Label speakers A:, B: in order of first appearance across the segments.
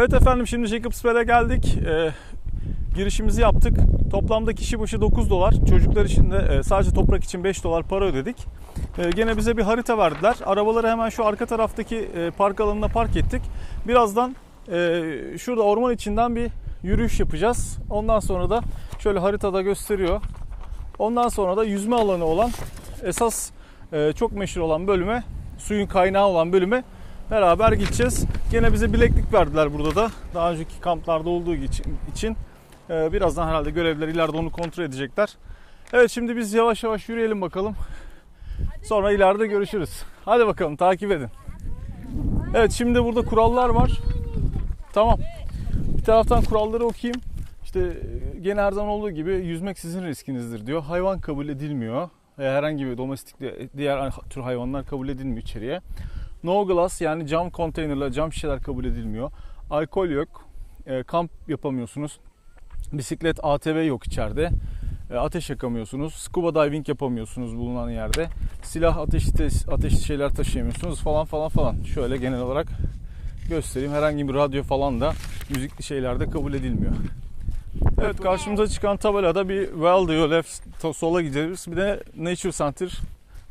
A: Evet efendim şimdi Jacobs Bell'e geldik. Ee, girişimizi yaptık. Toplamda kişi başı 9 dolar. Çocuklar için de e, sadece toprak için 5 dolar para ödedik. Ee, gene bize bir harita verdiler. Arabaları hemen şu arka taraftaki e, park alanına park ettik. Birazdan e, şurada orman içinden bir yürüyüş yapacağız. Ondan sonra da şöyle haritada gösteriyor. Ondan sonra da yüzme alanı olan esas e, çok meşhur olan bölüme, suyun kaynağı olan bölüme beraber gideceğiz. Gene bize bileklik verdiler burada da. Daha önceki kamplarda olduğu için. için. E, birazdan herhalde görevliler ileride onu kontrol edecekler. Evet şimdi biz yavaş yavaş yürüyelim bakalım. Sonra ileride görüşürüz. Hadi bakalım takip edin. Evet şimdi burada kurallar var. Tamam. Bir taraftan kuralları okuyayım. İşte e, gene her zaman olduğu gibi yüzmek sizin riskinizdir diyor. Hayvan kabul edilmiyor. Herhangi bir domestik diğer tür hayvanlar kabul edilmiyor içeriye. No glass yani cam konteynerler, cam şişeler kabul edilmiyor. Alkol yok. E, kamp yapamıyorsunuz. Bisiklet, ATV yok içeride. E, ateş yakamıyorsunuz. Scuba diving yapamıyorsunuz bulunan yerde. Silah, ateş, ateşli şeyler taşıyamıyorsunuz falan falan falan. Şöyle genel olarak göstereyim. Herhangi bir radyo falan da müzikli şeyler de kabul edilmiyor. Evet karşımıza çıkan tabelada bir well diyor left sola gideriz. Bir de Nature Center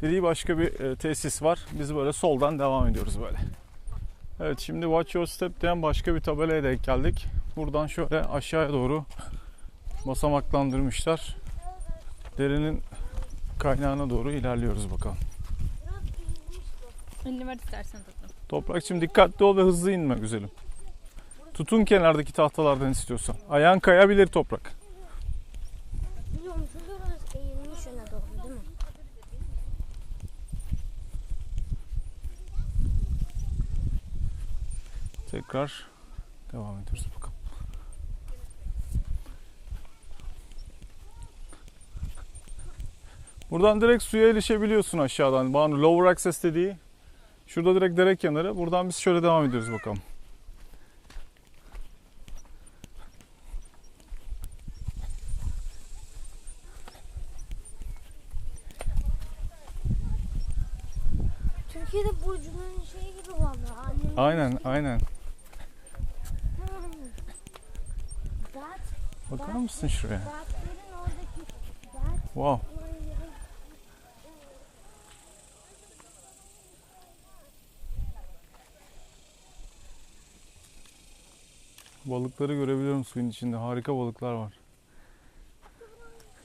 A: dediği başka bir e, tesis var. Biz böyle soldan devam ediyoruz böyle. Evet şimdi Watch Your Step diyen başka bir tabelaya denk geldik. Buradan şöyle aşağıya doğru basamaklandırmışlar. Derenin kaynağına doğru ilerliyoruz bakalım.
B: Elini ver istersen tatlım.
A: Toprakçım dikkatli ol ve hızlı inme güzelim. Tutun kenardaki tahtalardan istiyorsan. Ayağın kayabilir toprak. Tekrar devam ediyoruz bakalım. Buradan direkt suya erişebiliyorsun aşağıdan. Banu lower access dediği. Şurada direkt dere kenarı. Buradan biz şöyle devam ediyoruz bakalım.
C: Türkiye'de burcunun şeyi gibi vallahi.
A: Aynen aynen. Bakar mısın şuraya? Wow. Balıkları görebiliyorum suyun içinde. Harika balıklar var.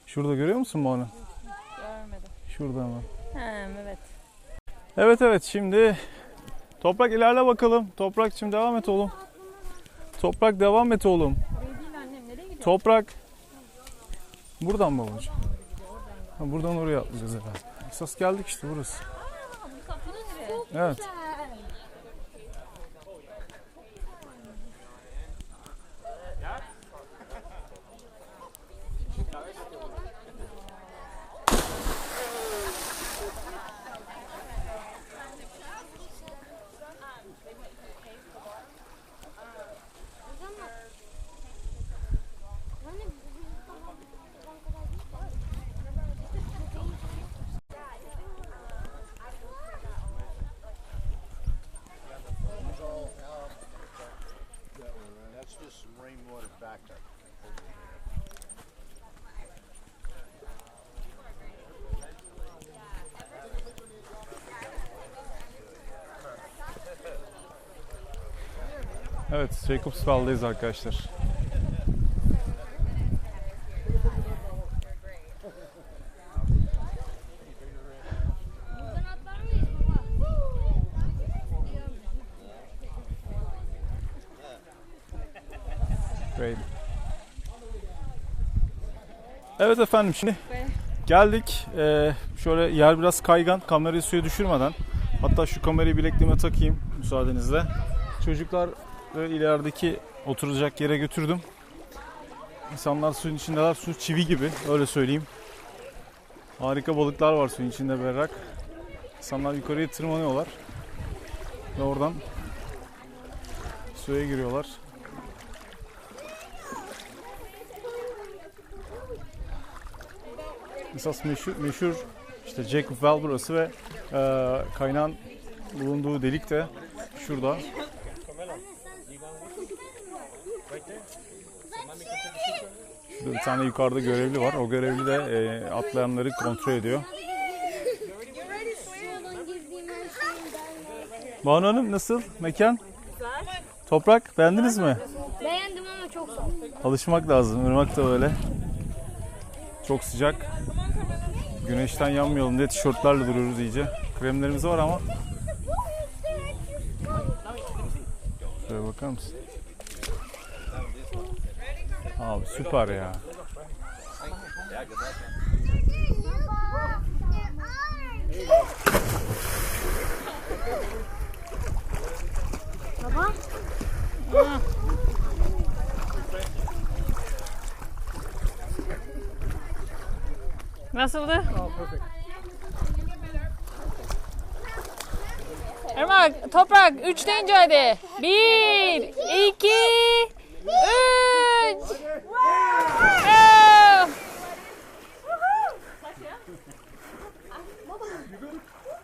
A: Şurada görüyor musun Banu?
B: Görmedim.
A: Şurada hemen.
B: He evet.
A: Evet evet şimdi Toprak ilerle bakalım. Toprakçım devam et oğlum. Toprak devam et oğlum.
B: Oraya değil annem nereye gidiyor?
A: Toprak. Buradan mı babacığım? Ha, buradan oraya atlayacağız herhalde. Esas geldik işte burası. Evet. Evet Jacobs Fell'dayız arkadaşlar. Great. Evet efendim şimdi geldik. Ee, şöyle yer biraz kaygan. Kamerayı suya düşürmeden. Hatta şu kamerayı bilekliğime takayım müsaadenizle. Çocuklar ve ilerideki oturacak yere götürdüm. İnsanlar suyun içindeler. Su çivi gibi öyle söyleyeyim. Harika balıklar var suyun içinde berrak. İnsanlar yukarıya tırmanıyorlar. Ve oradan suya giriyorlar. Esas meşhur, meşhur işte Jacob Well burası ve e, kaynağın bulunduğu delik de şurada. Bir tane yukarıda görevli var. O görevli de e, atlayanları kontrol ediyor. Banu Hanım nasıl? Mekan? Toprak beğendiniz mi?
C: Beğendim ama çok zor.
A: Alışmak lazım. Irmak da öyle. Çok sıcak. Güneşten yanmayalım diye tişörtlerle duruyoruz iyice. Kremlerimiz var ama. Şuraya bakar mısın? Abi süper ya.
B: Nasıldı? Irmak, Toprak, üç deyince hadi. Bir, iki, üç.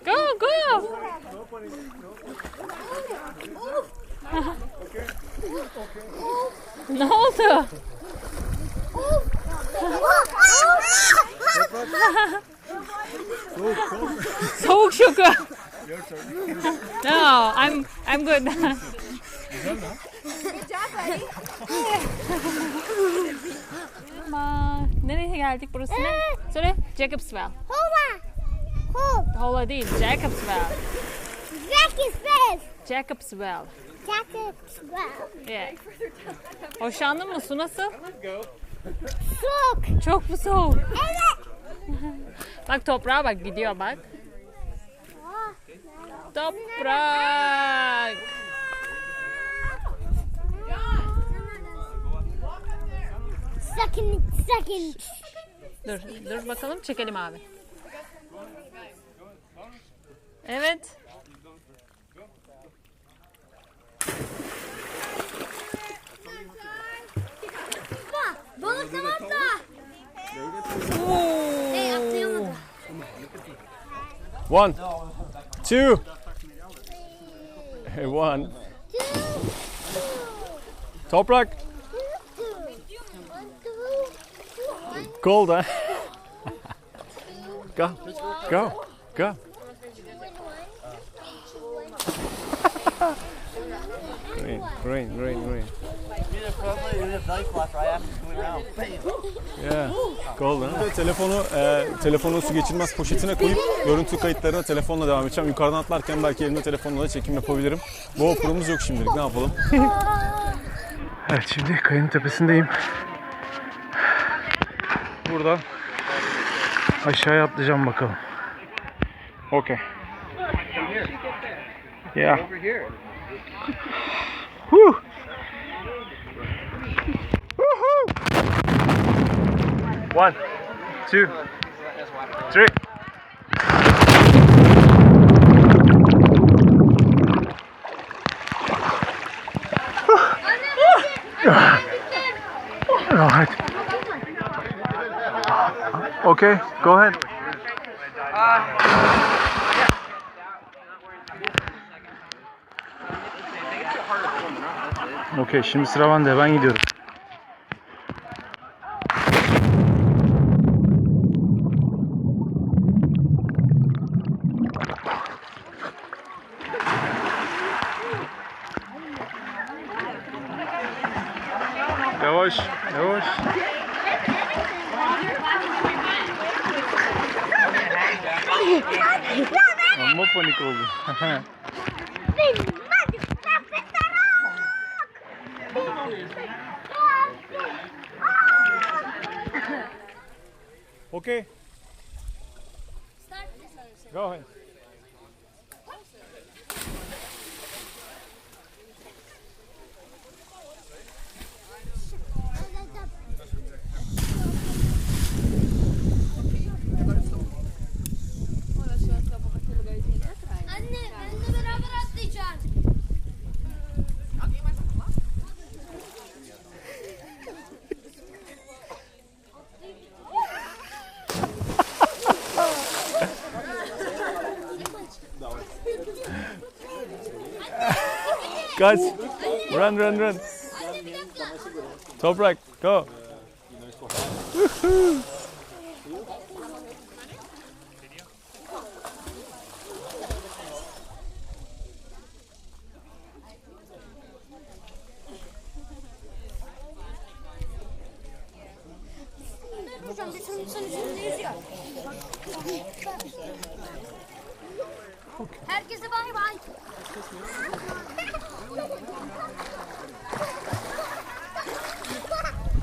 B: Go! Go, go! ne oldu? Soğuk şoku. No, I'm I'm good. Ama nereye geldik burası ne? Söyle. Jacobswell.
C: Hova! Hov!
B: Hola değil,
C: face!
B: Jacobswell.
C: Jackie's well.
B: Yeah. Hoşlandın mı? Su nasıl?
C: Soğuk!
B: Çok mu soğuk?
C: Evet!
B: Bak toprağa bak gidiyor bak. Toprak.
C: Second, second.
B: Dur, dur bakalım çekelim abi. Evet.
C: Balık tam atla!
A: One, two, one. Toprak, cold huh? go, go, go. Green, green, green, green. Yeah, cold huh? Telefonu, e, telefonu su geçirmez poşetine koyup görüntü kayıtlarına telefonla devam edeceğim. Yukarıdan atlarken belki elimde telefonla da çekim yapabilirim. GoPro'muz yok şimdilik ne yapalım? evet şimdi kayanın tepesindeyim. Buradan aşağıya atlayacağım bakalım. Okay. Yeah. Whew. One, two, three. Right. Okay, go ahead. Okey, şimdi sıra bende. Ben gidiyorum. Yavaş, yavaş. Amma panik oldu. okay. Go ahead. Guys, run, run, run.
C: Anne bir dakika.
A: Toprak, go.
C: Hocam bir sınıf sınıf üstünde yüzüyor. Herkese bay bay.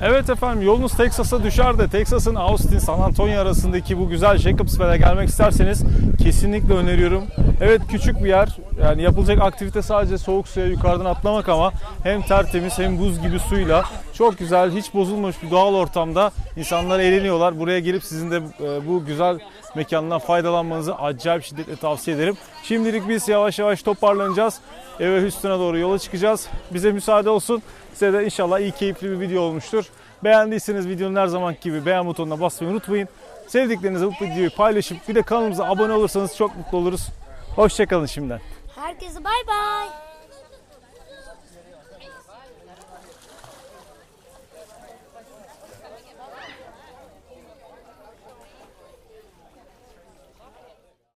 A: Evet efendim yolunuz Texas'a düşer de Texas'ın Austin, San Antonio arasındaki bu güzel Jacobsville'e gelmek isterseniz kesinlikle öneriyorum. Evet küçük bir yer. Yani yapılacak aktivite sadece soğuk suya yukarıdan atlamak ama hem tertemiz hem buz gibi suyla çok güzel, hiç bozulmamış bir doğal ortamda insanlar eğleniyorlar. Buraya gelip sizin de e, bu güzel mekandan faydalanmanızı acayip şiddetle tavsiye ederim. Şimdilik biz yavaş yavaş toparlanacağız. Eve Houston'a doğru yola çıkacağız. Bize müsaade olsun. Size de inşallah iyi keyifli bir video olmuştur. Beğendiyseniz videonun her zamanki gibi beğen butonuna basmayı unutmayın. Sevdiklerinize bu videoyu paylaşıp bir de kanalımıza abone olursanız çok mutlu oluruz. Hoşçakalın şimdiden.
C: Herkese bay bay.